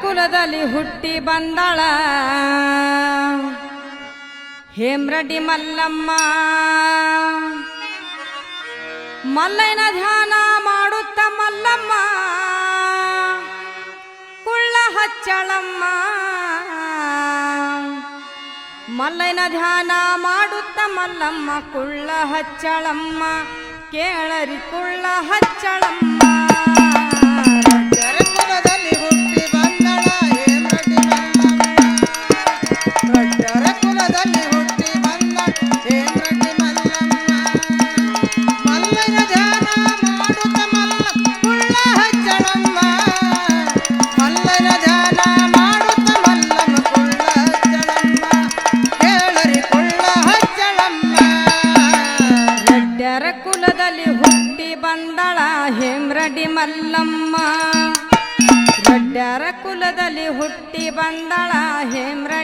ಕುಲದಲ್ಲಿ ಹುಟ್ಟಿ ಬಂದಳ. ಹೇಮ್ರಡಿ ಮಲ್ಲಮ್ಮ. ಮಲ್ಲೈನ ಧ್ಯಾನ ಮಾಡುತ್ತ ಮಲ್ಲಮ್ಮ. ಕುಳ್ಳ ಹಚ್ಚಳಮ್ಮ. ಮಲ್ಲಯ್ಯನ ಧ್ಯಾನ ಮಾಡುತ್ತ ಮಲ್ಲಮ್ಮ. ಕುಳ್ಳ ಹಚ್ಚಳಮ್ಮ. ಕೇಳರಿ ಕುಳ್ಳ ಹಚ್ಚಳಮ್ಮ.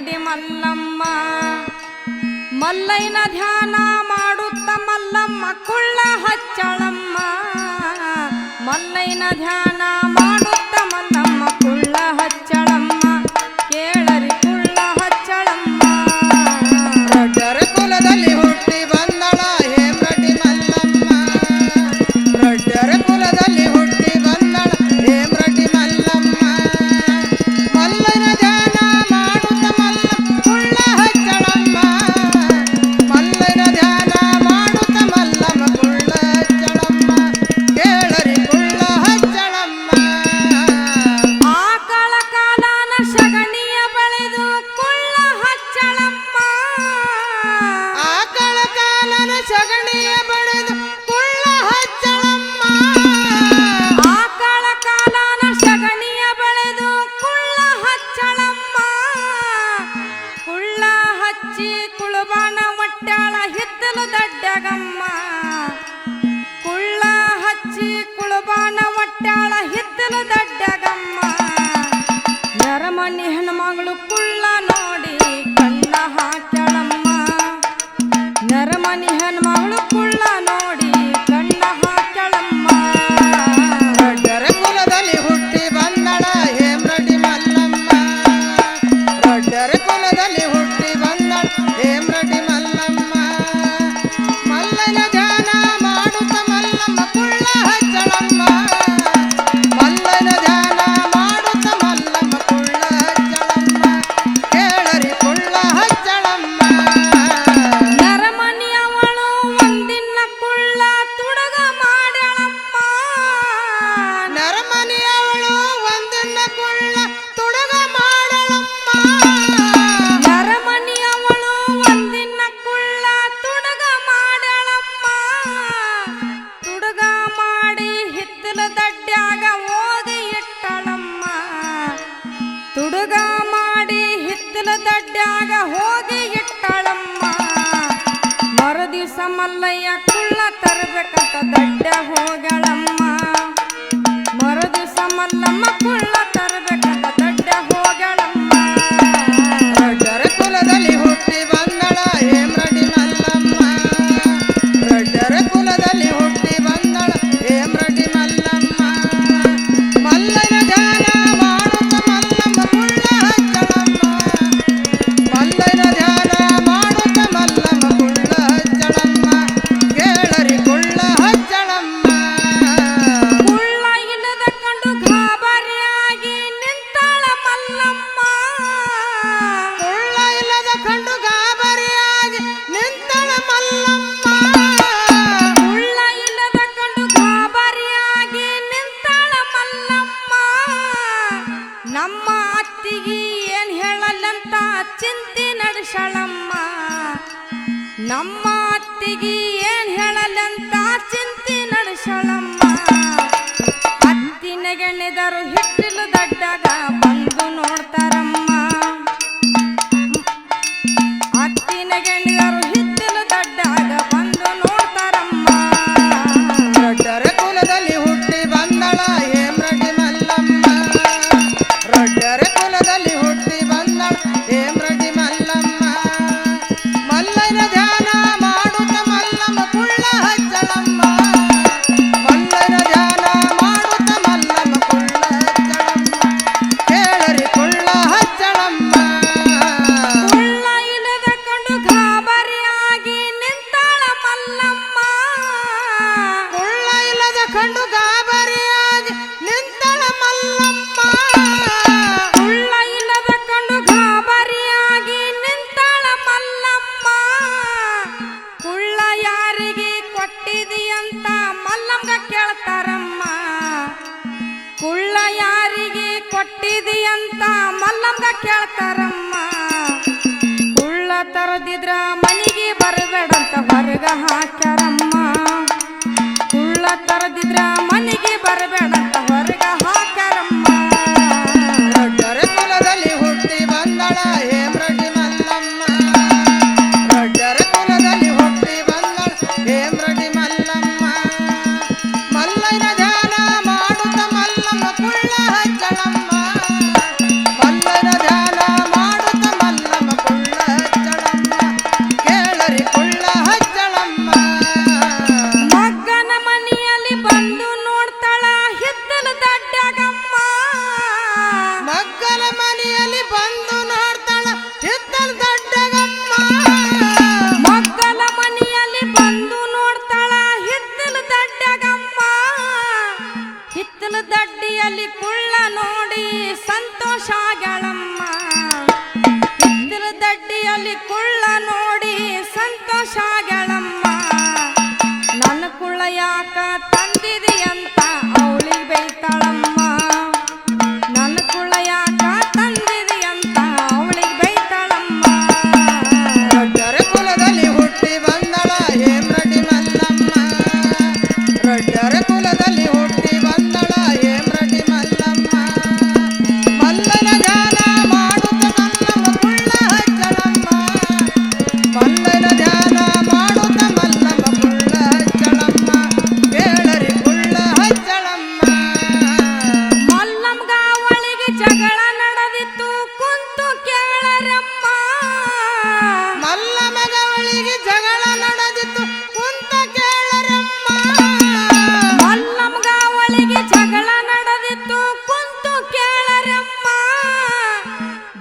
ಮಾಡಿ ಮಲ್ಲಮ್ಮ. ಮಲ್ಲೈನ ಧ್ಯಾನ ಮಾಡುತ್ತ ಮಲ್ಲಮ್ಮ ಕುಳ್ಳ ಹಚ್ಚಳಮ್ಮ. ಮಲ್ಲೈನ ಧ್ಯಾನ ದಡ್ಡಗಮ್ಮ. ಕುಳ್ಳ ಹಚ್ಚಿ ಕುಳುಬಾನ ಒಟ್ಟಾಳ ಹಿತ್ತಲ ದಡ್ಡಗಮ್ಮ. ಕುಳ್ಳ واللمة كل ಅಂತ ಚಿಂತೆ ನಡೆಸಳಮ್ಮ? ನಮ್ಮ ಅತ್ತಿಗೆ ಏನ್ ಹೇಳಲಂತ ಚಿಂತೆ ನಡೆಸಳಮ್ಮ? ಅತ್ತಿನ ಗೆಣೆದರು ಹಿಟ್ಟಿಲು ದಡ್ಡಾಗ ಬಂದು ನೋಡ್ತಾರಮ್ಮ. ಅತ್ತಿನ ಗೆಣೆದರು ಹಿಟ್ಟಿಲು ದಡ್ಡಾಗ ಬಂದು ನೋಡ್ತಾರಮ್ಮ. ದೊಡ್ಡರ ಕುಲದಲ್ಲಿ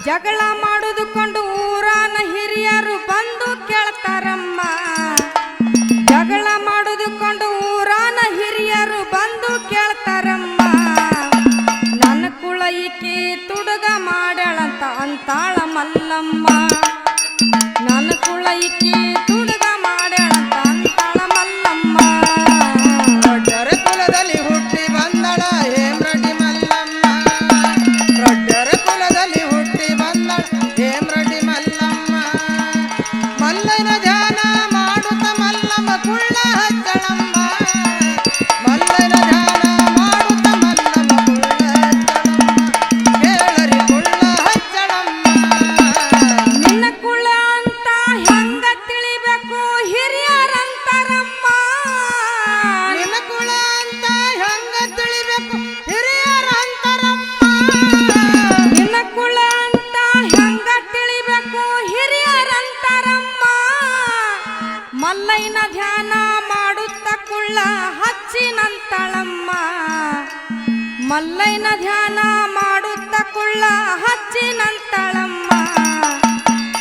ಜಗಳ ಮಾಡೋದು ಮಲ್ಲೈನ ಧ್ಯಾನ ಮಾಡುತ್ತ ಕುಳ್ಳ ಹಚ್ಚಿ ನಂತಾಳಮ್ಮ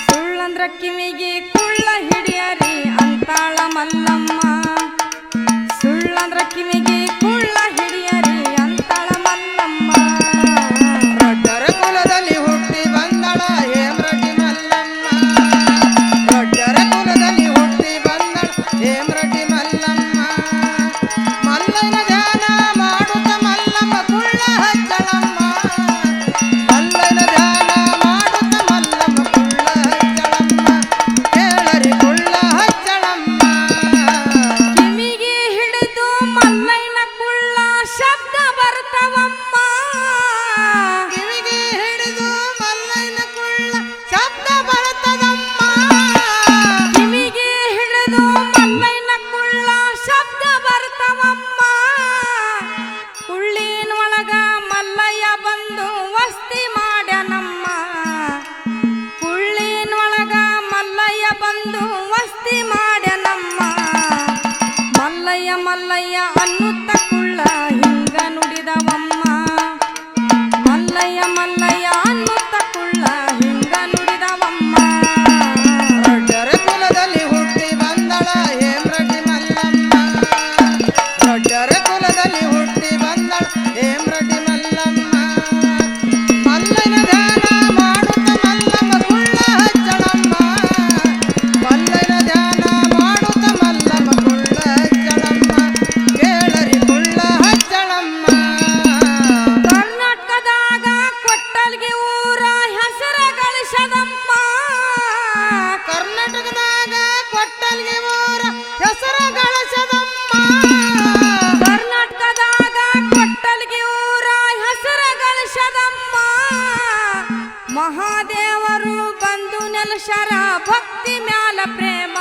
ಸುಳ್ಳಂದ್ರ ಕಿವಿಗೆ ಕುಳ್ಳ ಹಿಡಿಯರಿ ಅಂತಾಳ ಮಲ್ಲಮ್ಮ ಸುಳ್ಳಂದ್ರ ಕಿವಿಗೆ ಕುಳ್ಳ ಹಿಡಿಯರಿ ಅಂತಾಳ ಮಲ್ಲಮ್ಮ ಕುಲದಲ್ಲಿ ಹುಟ್ಟಿ ಬಂದಳ ಹೇಮ್ರಟಿ ಮಲ್ಲಮ್ಮ. ಹುಟ್ಟಿ ಬಂದಳ ಹೇಮ್ರಟಿ உள்ளார் ಮಹಾದೇವರು ಬಂದು ನೆಲಶರ ಭಕ್ತಿ ಮ್ಯಾಲ ಪ್ರೇಮ